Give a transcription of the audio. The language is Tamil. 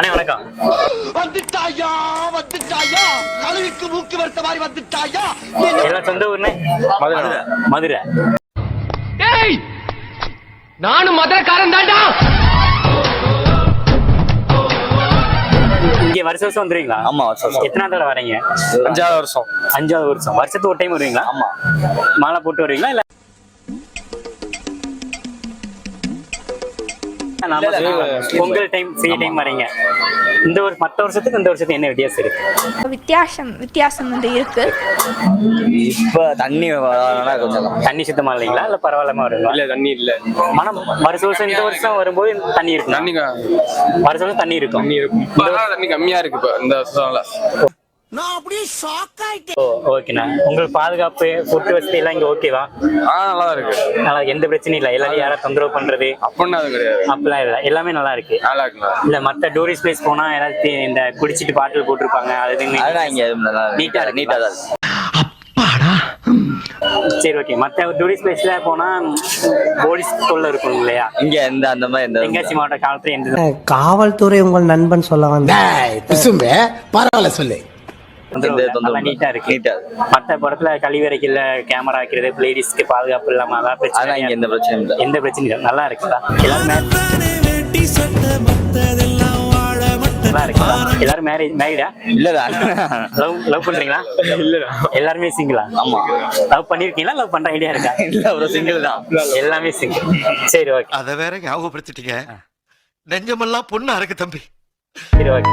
அண்ணே வணக்கம். வந்துட்டாயா? வந்துட்டாயா? கழுவிக்கு மூக்கு வருத்த மாதிரி வந்துட்டாயா? என்ன சொந்த ஊர்னே? மதுரை. மதுரை. நானும் மதுரைக்காரன் தாண்டா இங்க வருஷ வருஷம் வந்துருவீங்களா? ஆமா வருஷம் எத்தனாவது தடவை வரீங்க? அஞ்சாவது வருஷம். அஞ்சாவது வருஷம். வருஷத்துக்கு ஒரு டைம் வருவீங்களா? ஆமா. மாலை போட்டு வருவீங்களா இல்ல நாம பொங்கல் டைம் ஃப்ரீ டைம் வரீங்க. இந்த ஒரு மத்த வருஷத்துக்கு இந்த வருஷத்துக்கு என்ன வித்தியாசம் இருக்கு? வித்தியாசம் வித்தியாசம் வந்து இருக்கு. இப்ப தண்ணி கொஞ்சம் தண்ணி சுத்தமா இல்லைங்களா? இல்ல பரவாயில்லாம வருங்களா? இல்ல தண்ணி இல்ல. மனம் வருஷம் வருஷம் இந்த வருஷம் வரும்போது தண்ணி இருக்கும் தண்ணி வருஷம் தண்ணி இருக்கும் தண்ணி இருக்கும். தண்ணி கம்மியா இருக்கு இப்ப இந்த வருஷம்ல நான் அப்படியே ஷாக் ஆயிட்டேன். ஓகேண்ணா உங்களுக்கு பாதுகாப்பு ஃபுட் வசதி எல்லாம் இங்க ஓகேவா ஆ நல்லா இருக்கு நல்லா எந்த பிரச்சனையும் இல்லை. எல்லாரும் யாரும் தொந்தரவு பண்றது? அப்படின்னு அது கிடையாது. அப்படிலாம் இல்லை. எல்லாமே நல்லா இருக்கு. நல்லா இருக்குங்களா இல்ல மத்த டூரிஸ்ட் பிளேஸ் போனா ஏதாவது இந்த குடிச்சிட்டு பாட்டில் போட்டிருப்பாங்க அது. அதெல்லாம் இங்க நல்லா நீட்டா இருக்கு. நீட்டா தான் இருக்கு. சரி ஓகே மத்த டூரிஸ்ட் பிளேஸ்ல போனா போலீஸ் தொல்லை இருக்கும் இல்லையா? இங்க எந்த அந்த மாதிரி எந்த தென்காசி மாவட்ட காலத்துல எந்த காவல்துறை உங்கள் நண்பன் சொல்ல வந்தேன். பிசும்பே. பரவாயில்ல சொல்லு. நீட்டா இருக்கு. நீட்டா. மத்த படத்துல கழிவறைக்குள்ள கேமரா வைக்கிறது லேடிஸ்க்கு பாதுகாப்பு இல்லாம அதான் இங்க எந்த பிரச்சனையும் இல்லை. எந்த பிரச்சனையும் இல்லை. நல்லா இருக்குதா? எல்லாரும் எல்லாரும் மேரேஜ் மேரிடா இல்லதான் லவ் லவ் பண்றீங்களா? இல்ல எல்லாருமே சிங்கிளா ஆமா. லவ் பண்ணிருக்கீங்களா? லவ் பண்ற ஐடியா இருக்கா? இல்ல ஒரு சிங்கிள் தான். எல்லாமே சிங்கிள் சரி ஓகே அத வேற ஞாபகப்படுத்திட்டீங்க. நெஞ்சமெல்லாம் பொண்ணா இருக்கு தம்பி. சரி ஓகே